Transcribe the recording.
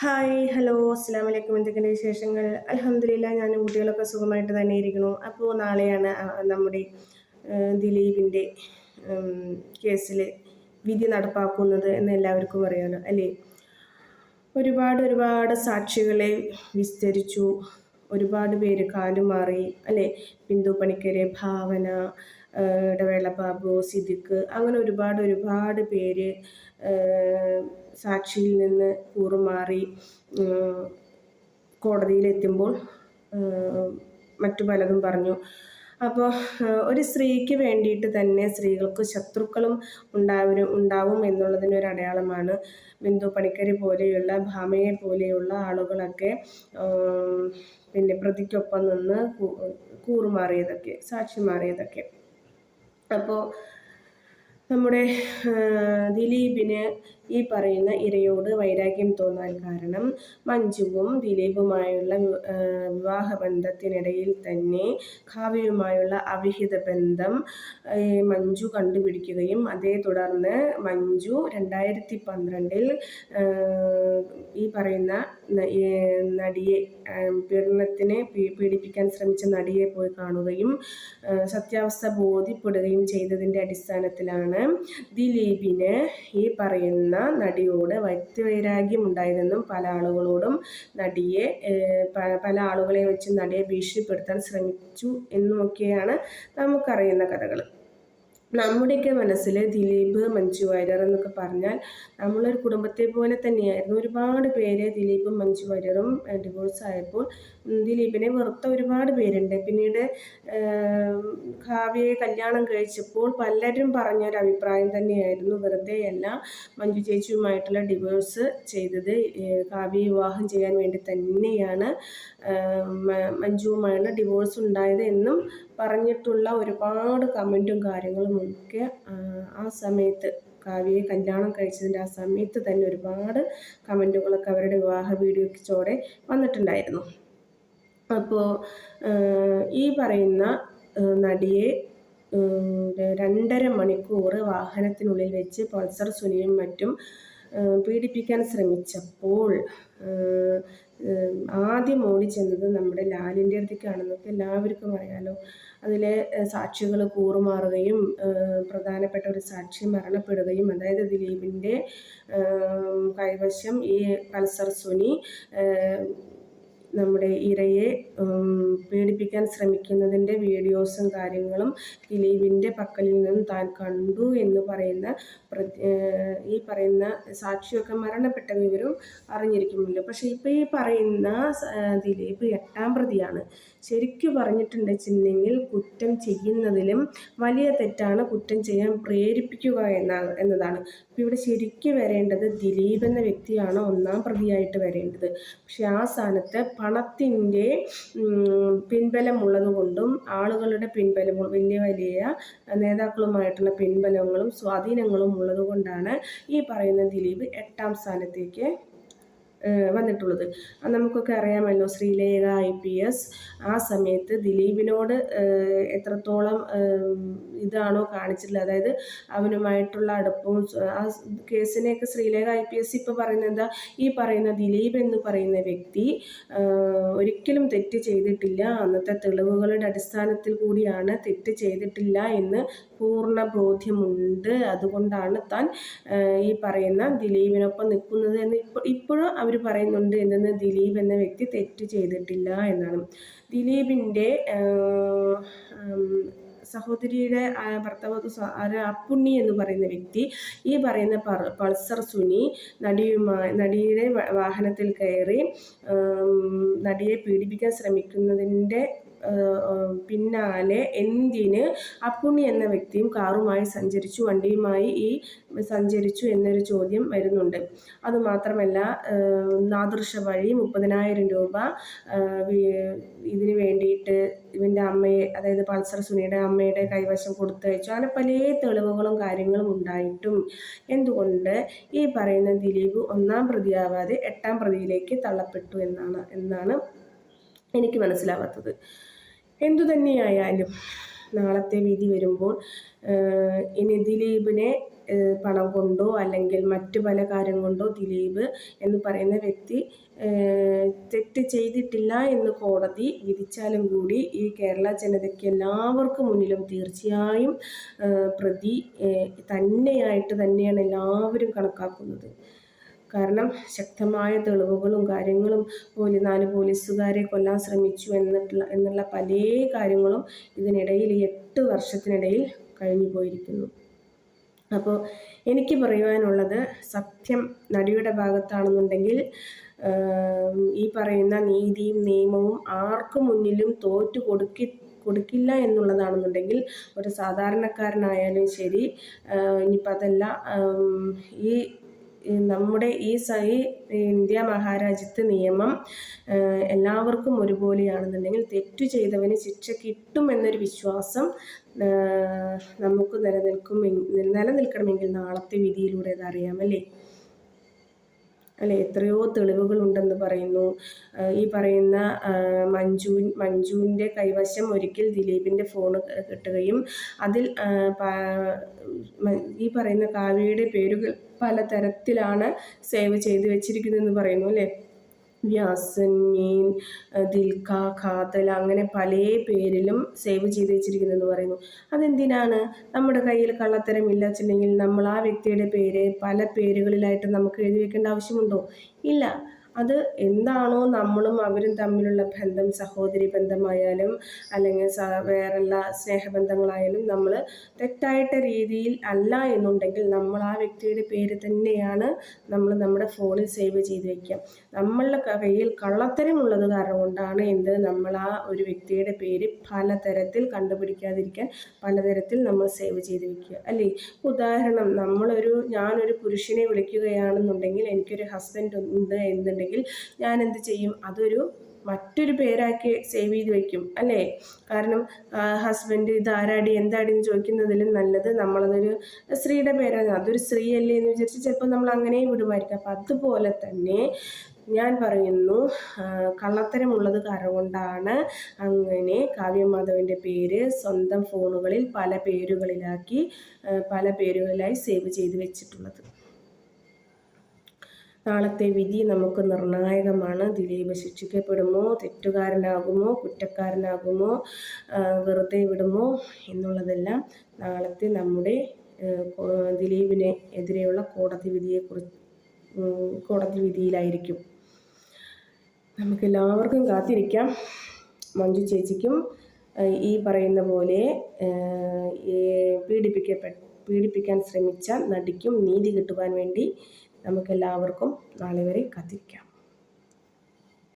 Hi hello അസ്സാം വലൈക്കും എന്തൊക്കെയാണ് വിശേഷങ്ങൾ? അലഹമില്ല ഞാൻ കുട്ടികളൊക്കെ സുഖമായിട്ട് തന്നെ ഇരിക്കുന്നു. അപ്പോൾ നാളെയാണ് നമ്മുടെ ദിലീപിന്റെ കേസിൽ വിധി നടപ്പാക്കുന്നത് എന്ന് എല്ലാവർക്കും അറിയാലോ അല്ലേ? ഒരുപാട് ഒരുപാട് സാക്ഷികളെ വിസ്തരിച്ചു. ഒരുപാട് പേര് കാലുമാറി അല്ലേ? ബിന്ദു പണിക്കരെ ഭാവന ഇടവേള ബാബു സിദ്ദിഖ് അങ്ങനെ ഒരുപാട് ഒരുപാട് പേര് സാക്ഷിയിൽ നിന്ന് കൂറുമാറി കോടതിയിലെത്തുമ്പോൾ മറ്റു പലതും പറഞ്ഞു. അപ്പോൾ ഒരു സ്ത്രീക്ക് വേണ്ടിയിട്ട് തന്നെ സ്ത്രീകൾക്ക് ശത്രുക്കളും ഉണ്ടാവും ഉണ്ടാവും എന്നുള്ളതിന് ഒരു അടയാളമാണ് ബിന്ദു പണിക്കരി പോലെയുള്ള ഭാമയെ പോലെയുള്ള ആളുകളൊക്കെ പിന്നെ പ്രതിക്കൊപ്പം നിന്ന് കൂറുമാറിയതൊക്കെ സാക്ഷി മാറിയതൊക്കെ അപ്പോൾ നമ്മുടെ ദിലീപിന് ഈ പറയുന്ന ഇരയോട് വൈരാഗ്യം തോന്നാൻ കാരണം മഞ്ജുവും ദിലീപുമായുള്ള വിവാഹബന്ധത്തിനിടയിൽ തന്നെ കാവ്യയുമായുള്ള അവിഹിത ബന്ധം മഞ്ജു കണ്ടുപിടിക്കുകയും അതേ തുടർന്ന് മഞ്ജു രണ്ടായിരത്തി പന്ത്രണ്ടിൽ പറയുന്ന നടിയെ പീഡനത്തിന് പീഡിപ്പിക്കാൻ ശ്രമിച്ച നടിയെ പോയി കാണുകയും സത്യാവസ്ഥ ബോധ്യപ്പെടുകയും ചെയ്തതിന്റെ അടിസ്ഥാനത്തിലാണ് ദിലീപിന് ഈ പറയുന്ന നടിയോട് വ്യക്തിവൈരാഗ്യം ഉണ്ടായതെന്നും പല ആളുകളോടും നടിയെ പല ആളുകളെ വെച്ച് നടിയെ ഭീഷണിപ്പെടുത്താൻ ശ്രമിച്ചു എന്നുമൊക്കെയാണ് നമുക്കറിയുന്ന കഥകൾ നമ്മുടെയൊക്കെ മനസ്സിൽ ദിലീപ് മഞ്ജു വാര്യർ എന്നൊക്കെ പറഞ്ഞാൽ നമ്മളൊരു കുടുംബത്തെ പോലെ തന്നെയായിരുന്നു. ഒരുപാട് പേര് ദിലീപും മഞ്ജു വാര്യറും ഡിവോഴ്സ് ആയപ്പോൾ ദിലീപിനെ വെറുത്ത ഒരുപാട് പേരുണ്ട്. പിന്നീട് കാവ്യയെ കല്യാണം കഴിച്ചപ്പോൾ പലരും പറഞ്ഞ ഒരു അഭിപ്രായം തന്നെയായിരുന്നു. വെറുതെയല്ല മഞ്ജു ചേച്ചിയുമായിട്ടുള്ള ഡിവോഴ്സ് ചെയ്തത് കാവ്യ വിവാഹം ചെയ്യാൻ വേണ്ടി തന്നെയാണ് മഞ്ജുവുമായുള്ള ഡിവോഴ്സ് ഉണ്ടായത് എന്നും പറഞ്ഞിട്ടുള്ള ഒരുപാട് കമന്റും കാര്യങ്ങളും ഒക്കെ ആ സമയത്ത് കാവ്യയെ കല്യാണം കഴിച്ചതിന്റെ ആ സമയത്ത് തന്നെ ഒരുപാട് കമന്റുകളൊക്കെ അവരുടെ വിവാഹ വീഡിയോച്ചോടെ വന്നിട്ടുണ്ടായിരുന്നു. അപ്പോൾ ഈ പറയുന്ന നടിയെ രണ്ടര മണിക്കൂർ വാഹനത്തിനുള്ളിൽ വെച്ച് പൾസർ സുനിയും മറ്റും പീഡിപ്പിക്കാൻ ശ്രമിച്ചപ്പോൾ ആദ്യം ഓടിച്ചെന്നത് നമ്മുടെ ലാലിന്റെ അടുത്തേക്കാണെന്നൊക്കെ എല്ലാവർക്കും അറിയാലോ. അതിലെ സാക്ഷികൾ കൂറുമാറുകയും പ്രധാനപ്പെട്ട ഒരു സാക്ഷി മരണപ്പെടുകയും അതായത് ദിലീപിന്റെ കൈവശം ഈ പൾസർ സുനി നമ്മുടെ ഇരയെ പീഡിപ്പിക്കാൻ ശ്രമിക്കുന്നതിന്റെ വീഡിയോസും കാര്യങ്ങളും ദിലീപിന്റെ പക്കലിൽ നിന്നും താൻ കണ്ടു എന്ന് പറയുന്ന ഈ പറയുന്ന സാക്ഷിയൊക്കെ മരണപ്പെട്ട വിവരം അറിഞ്ഞിരിക്കുമല്ലോ പക്ഷേ ഇപ്പോൾ ഈ പറയുന്ന ദിലീപ് എട്ടാം പ്രതിയാണ്. ശരിക്കും ചിന്നെങ്കിൽ കുറ്റം ചെയ്യുന്നതിലും വലിയ തെറ്റാണ് കുറ്റം ചെയ്യാൻ പ്രേരിപ്പിക്കുക എന്ന എന്നതാണ്. അപ്പോൾ ഇവിടെ ശരിക്കും വരേണ്ടത് ദിലീപ് എന്ന വ്യക്തിയാണ് ഒന്നാം പ്രതിയായിട്ട് വരേണ്ടത്. പക്ഷെ ആ സ്ഥാനത്ത് പണത്തിന്റെ പിൻബലമുള്ളതുകൊണ്ടും ആളുകളുടെ പിൻബലം വലിയ വലിയ നേതാക്കളുമായിട്ടുള്ള പിൻബലങ്ങളും സ്വാധീനങ്ങളും ഉള്ളതുകൊണ്ടാണ് ഈ പറയുന്ന ദിലീപ് എട്ടാം സ്ഥാനത്തേക്ക് വന്നിട്ടുള്ളത്. നമുക്കൊക്കെ അറിയാമല്ലോ ശ്രീലേഖ ഐ പി എസ്. ആ സമയത്ത് ദിലീപിനോട് എത്രത്തോളം ഇതാണോ കാണിച്ചിട്ടുള്ളത്. അതായത് അവനുമായിട്ടുള്ള അടുപ്പവും ആ കേസിനെയൊക്കെ ശ്രീലേഖ ഐ പി എസ് ഇപ്പോൾ പറയുന്നത് എന്താ? ഈ പറയുന്ന ദിലീപ് എന്ന് പറയുന്ന വ്യക്തി ഒരിക്കലും തെറ്റ് ചെയ്തിട്ടില്ല. അന്നത്തെ തെളിവുകളുടെ അടിസ്ഥാനത്തിൽ കൂടിയാണ് തെറ്റ് ചെയ്തിട്ടില്ല എന്ന് പൂർണ ബോധ്യമുണ്ട്. അതുകൊണ്ടാണ് താൻ ഈ പറയുന്ന ദിലീപിനൊപ്പം നിൽക്കുന്നത് എന്ന് ഇപ്പോൾ ഇപ്പോഴും അവർ പറയുന്നുണ്ട് എന്തെന്ന് ദിലീപ് എന്ന വ്യക്തി തെറ്റ് ചെയ്തിട്ടില്ല എന്നാണ്. ദിലീപിന്റെ സഹോദരിയുടെ ഭർത്താവ് അപ്പുണ്ണി എന്ന് പറയുന്ന വ്യക്തി ഈ പറയുന്ന പൾസർ സുനി നടിയുമായി നടിയുടെ വാഹനത്തിൽ കയറി നടിയെ പീഡിപ്പിക്കാൻ ശ്രമിക്കുന്നതിന്റെ പിന്നാലെ എന്തിന് അപ്പുണ്ണി എന്ന വ്യക്തിയും കാറുമായി സഞ്ചരിച്ചു വണ്ടിയുമായി ഈ സഞ്ചരിച്ചു എന്നൊരു ചോദ്യം വരുന്നുണ്ട്. അതുമാത്രമല്ല നാദൃശ വഴി മുപ്പതിനായിരം രൂപ ഇതിന് വേണ്ടിയിട്ട് ഇവന്റെ അമ്മയെ അതായത് പൾസർ സുനിയുടെ അമ്മയുടെ കൈവശം കൊടുത്തയച്ചു. അങ്ങനെ പല തെളിവുകളും കാര്യങ്ങളും ഉണ്ടായിട്ടും. എന്തുകൊണ്ട് ഈ പറയുന്ന ദിലീപ് ഒന്നാം പ്രതിയാവാതെ എട്ടാം പ്രതിയിലേക്ക് തള്ളപ്പെട്ടു എന്നാണ് എന്നാണ് എനിക്ക് മനസ്സിലാവാത്തത്. എന്തു തന്നെയായാലും നാളത്തെ വിധി വരുമ്പോൾ ഇനി ദിലീപിനെ പണം കൊണ്ടോ അല്ലെങ്കിൽ മറ്റു പല കാര്യം കൊണ്ടോ ദിലീപ് എന്ന് പറയുന്ന വ്യക്തി തെറ്റ് ചെയ്തിട്ടില്ല എന്ന് കോടതി വിധിച്ചാലും കൂടി ഈ കേരള ജനതയ്ക്ക് എല്ലാവർക്കും മുന്നിലും തീർച്ചയായും പ്രതി തന്നെയായിട്ട് തന്നെയാണ് എല്ലാവരും കണക്കാക്കുന്നത്. കാരണം ശക്തമായ തെളിവുകളും കാര്യങ്ങളും പോലീസ് നാല് പോലീസുകാരെ കൊല്ലാൻ ശ്രമിച്ചു എന്നിട്ടുള്ള എന്നുള്ള പല കാര്യങ്ങളും ഇതിനിടയിൽ എട്ട് വർഷത്തിനിടയിൽ കഴിഞ്ഞു പോയിരിക്കുന്നു. അപ്പോൾ എനിക്ക് പറയുവാനുള്ളത് സത്യം നടിയുടെ ഭാഗത്താണെന്നുണ്ടെങ്കിൽ ഈ പറയുന്ന നീതിയും നിയമവും ആർക്കു മുന്നിലും തോറ്റു കൊടുക്കി കൊടുക്കില്ല എന്നുള്ളതാണെന്നുണ്ടെങ്കിൽ ഒരു സാധാരണക്കാരനായാലും ശരി ഇനിയിപ്പോൾ അതല്ല ഈ നമ്മുടെ ഈ സൈ ഇന്ത്യ മഹാരാജ്യത്ത് നിയമം എല്ലാവർക്കും ഒരുപോലെയാണെന്നുണ്ടെങ്കിൽ തെറ്റു ചെയ്തവന് ശിക്ഷ കിട്ടും എന്നൊരു വിശ്വാസം നമുക്ക് നിലനിൽക്കും നിലനിൽക്കണമെങ്കിൽ നാളത്തെ വിധിയിലൂടെ അതറിയാം അല്ലേ എത്രയോ തെളിവുകളുണ്ടെന്ന് പറയുന്നു. ഈ പറയുന്ന മഞ്ജു മഞ്ജുവിന്റെ കൈവശം ഒരിക്കൽ ദിലീപിന്റെ ഫോൺ കിട്ടുകയും അതിൽ ഈ പറയുന്ന കാവ്യയുടെ പേരുകൾ പലതരത്തിലാണ് സേവ് ചെയ്ത് വെച്ചിരിക്കുന്നതെന്ന് പറയുന്നു അല്ലേ? വ്യാസൻ മീൻ ദിൽക്ക ഖാതൽ അങ്ങനെ പല പേരിലും സേവ് ചെയ്ത് വെച്ചിരിക്കുന്നെന്ന് പറയുന്നു. അതെന്തിനാണ്? നമ്മുടെ കയ്യിൽ കള്ളത്തരം ഇല്ലാച്ചില്ലെങ്കിൽ നമ്മൾ ആ വ്യക്തിയുടെ പേര് പല പേരുകളിലായിട്ട് നമുക്ക് എഴുതി വെക്കേണ്ട ആവശ്യമുണ്ടോ? ഇല്ല. അത് എന്താണോ നമ്മളും അവരും തമ്മിലുള്ള ബന്ധം സഹോദരി ബന്ധമായാലും അല്ലെങ്കിൽ വേറെയുള്ള സ്നേഹബന്ധങ്ങളായാലും നമ്മൾ തെറ്റായിട്ട രീതിയിൽ അല്ല എന്നുണ്ടെങ്കിൽ നമ്മൾ ആ വ്യക്തിയുടെ പേര് തന്നെയാണ് നമ്മൾ നമ്മുടെ ഫോണിൽ സേവ് ചെയ്ത് വയ്ക്കുക നമ്മളുടെ കയ്യിൽ കള്ളത്തരമുള്ളത് കാരണം കൊണ്ടാണ് എന്ത്? നമ്മൾ ആ ഒരു വ്യക്തിയുടെ പേര് പലതരത്തിൽ കണ്ടുപിടിക്കാതിരിക്കാൻ പലതരത്തിൽ നമ്മൾ സേവ് ചെയ്ത് വയ്ക്കുക അല്ലേ? ഉദാഹരണം നമ്മളൊരു ഞാനൊരു പുരുഷനെ വിളിക്കുകയാണെന്നുണ്ടെങ്കിൽ എനിക്കൊരു ഹസ്ബൻഡ് ഉണ്ട് എന്നുണ്ടെങ്കിൽ ഞാൻ എന്ത് ചെയ്യും? അതൊരു മറ്റൊരു പേരാക്കി സേവ് ചെയ്ത് വെക്കും അല്ലേ? കാരണം ഹസ്ബൻഡ് ഇത് ആരാടി എന്താടി എന്ന് ചോദിക്കുന്നതിലും നല്ലത് നമ്മളതൊരു സ്ത്രീയുടെ പേരാണ്. അതൊരു സ്ത്രീ അല്ലേ എന്ന് വിചാരിച്ച് ചിലപ്പോൾ നമ്മൾ അങ്ങനെയും വിടുമായിരിക്കും. അപ്പം അതുപോലെ തന്നെ ഞാൻ പറയുന്നു കള്ളത്തരമുള്ളത് കാരണം കൊണ്ടാണ് അങ്ങനെ കാവ്യമാധവന്റെ പേര് സ്വന്തം ഫോണുകളിൽ പല പേരുകളിലാക്കി പല പേരുകളിലായി സേവ് ചെയ്ത് വെച്ചിട്ടുള്ളത്. നാളത്തെ വിധി നമുക്ക് നിർണായകമാണ്. ദിലീപ് ശിക്ഷിക്കപ്പെടുമോ? തെറ്റുകാരനാകുമോ? കുറ്റക്കാരനാകുമോ? വെറുതെ വിടുമോ? എന്നുള്ളതെല്ലാം നാളത്തെ നമ്മുടെ ദിലീപിനെ എതിരെയുള്ള കോടതി വിധിയെ കുറിച്ച് കോടതി വിധിയിലായിരിക്കും. നമുക്ക് എല്ലാവർക്കും കാത്തിരിക്കാം. മഞ്ജു ചേച്ചിക്കും ഈ പറയുന്ന പോലെ പീഡിപ്പിക്കപ്പെട്ട പീഡിപ്പിക്കാൻ ശ്രമിച്ച നടിക്കും നീതി കിട്ടുവാൻ വേണ്ടി നമുക്കെല്ലാവർക്കും നാളെ വരെ കാത്തിരിക്കാം